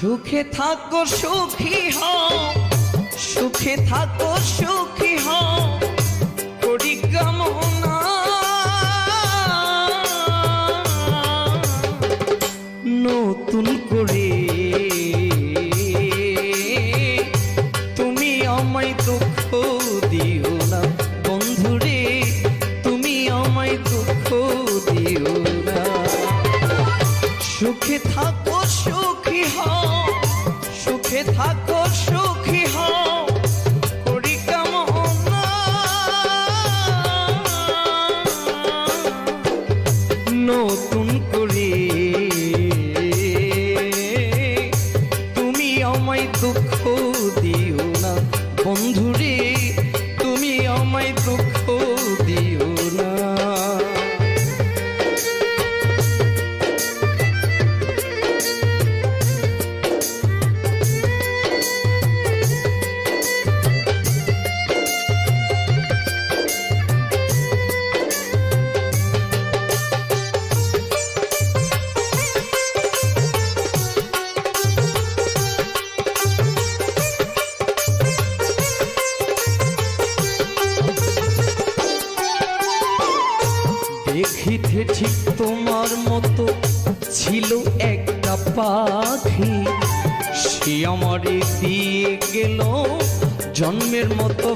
সুখে থাকো, সুখী হও। সুখে থাকো, সুখী হও। করি কামনা নতুন করে তুমি আমায় দুঃখ দিও না, বন্ধুরে। তুমি আমায় দুঃখ দিও না। সুখে থাকো তোমার মতো ছিল একটা পাখি। সে আমারে দিয়ে গেল জন্মের মতো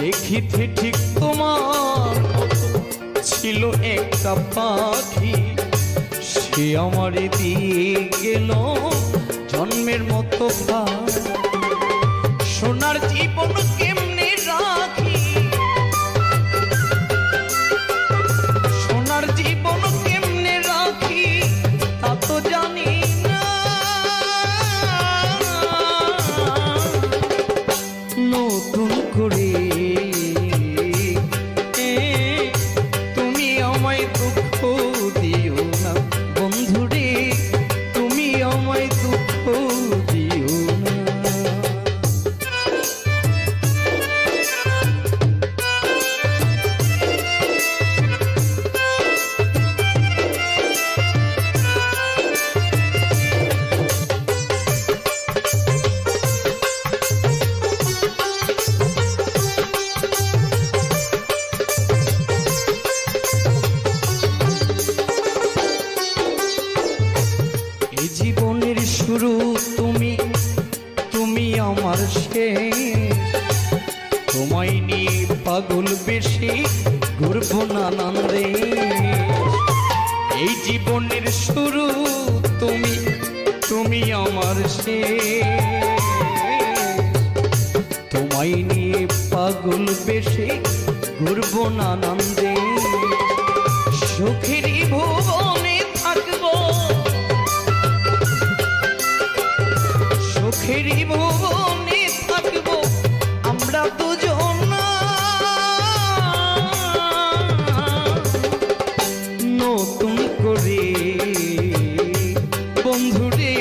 দেখিতে ঠিক তোমার ছিল একটা পাখি। সে আমারে দিয়ে গেল জন্মের মতো সোনার জীবন কেমনে শুরু তুমি তুমি আমার শেষ। তোমায় নিয়ে পাগল বেশি ঘুরব নানন্দে এই জীবনের শুরু তুমি তুমি আমার শেষ। তোমায় নিয়ে পাগল বেশি ঘুরব নানন্দে সুখেরই ভুবনে থাকব সুখেরই ভুবনে থাকব আমরা দুজন। নতুন করে বন্ধুরে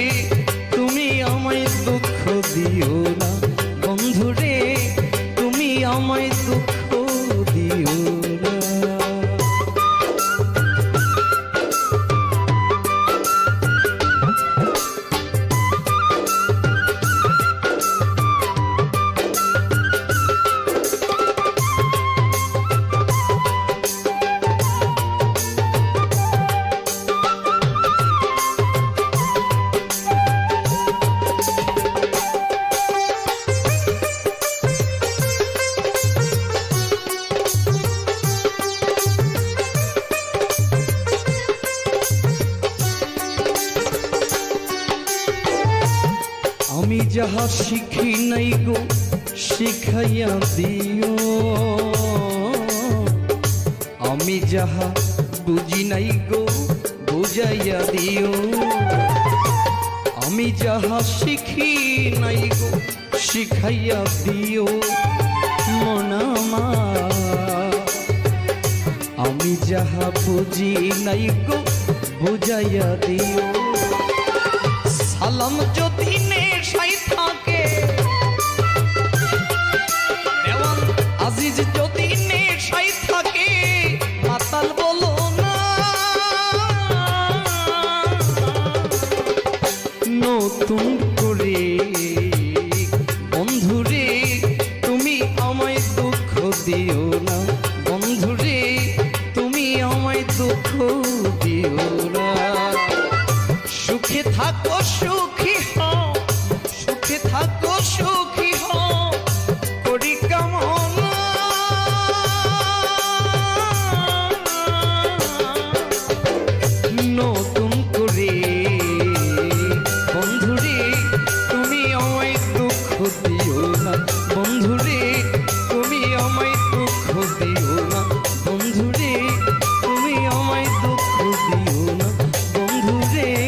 যাহা শিখি নাই গো শিখাইয়া দিও আমি যাহা বুঝি নাই গো বুঝাইয়া দিও আমি যাহা শিখি নাই গো শিখাইয়া দিও মনামা আমি যাহা বুঝি নাই গো বুঝাইয়া দিও খুব see